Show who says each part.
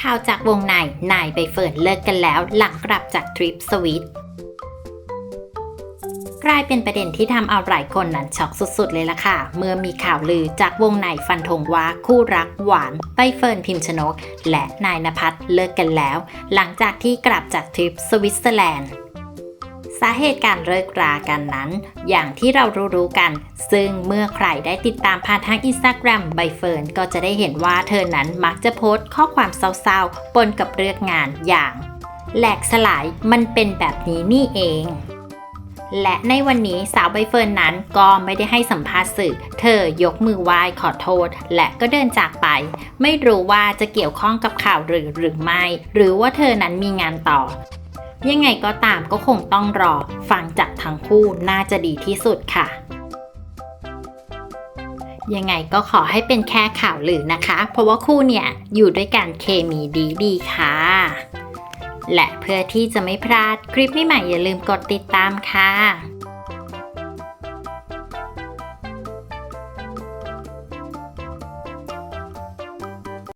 Speaker 1: ข่าวจากวงในนายใบเฟิร์นเลิกกันแล้วหลังกลับจากทริปสวิตกลายเป็นประเด็นที่ทำเอาหลายคนนั้นช็อกสุดๆ เลยล่ะค่ะ เมื่อมีข่าวลือจากวงในฟันธงว่าคู่รักหวานใบเฟิร์นพิมชนก และนายนภัสเลิกกันแล้ว หลังจากที่กลับจากทริปสวิตเซอร์แลนด์ สาเหตุการเลิกรากันนั้น อย่างที่เรารู้ๆกัน ซึ่งเมื่อใครได้ติดตามผ่านทางอินสตาแกรมใบเฟิร์นก็จะได้เห็นว่าเธอนั้นมักจะโพสต์ข้อความเศร้าๆปนกับเรื่องงานอย่างแหลกสลายมันเป็นแบบนี้นี่เองและในวันนี้สาวใบเฟิร์นนั้นก็ไม่ได้ให้สัมภาษณ์สื่อ เธอยกมือไหว้ขอโทษ และก็เดินจากไป ไม่รู้ว่าจะเกี่ยวข้องกับข่าวหรือหรือไม่ หรือว่าเธอนั้นมีงานต่อ ยังไงก็ตามก็คงต้องรอฟังจากทั้งคู่น่าจะดีที่สุดค่ะ ยังไงก็ขอให้เป็นแค่ข่าวลือนะคะ เพราะว่าคู่เนี่ยอยู่ด้วยกันเคมีดีดีค่ะ และเพื่อที่จะไม่พลาดคลิปใหม่ๆอย่าลืมกดติดตามค่ะ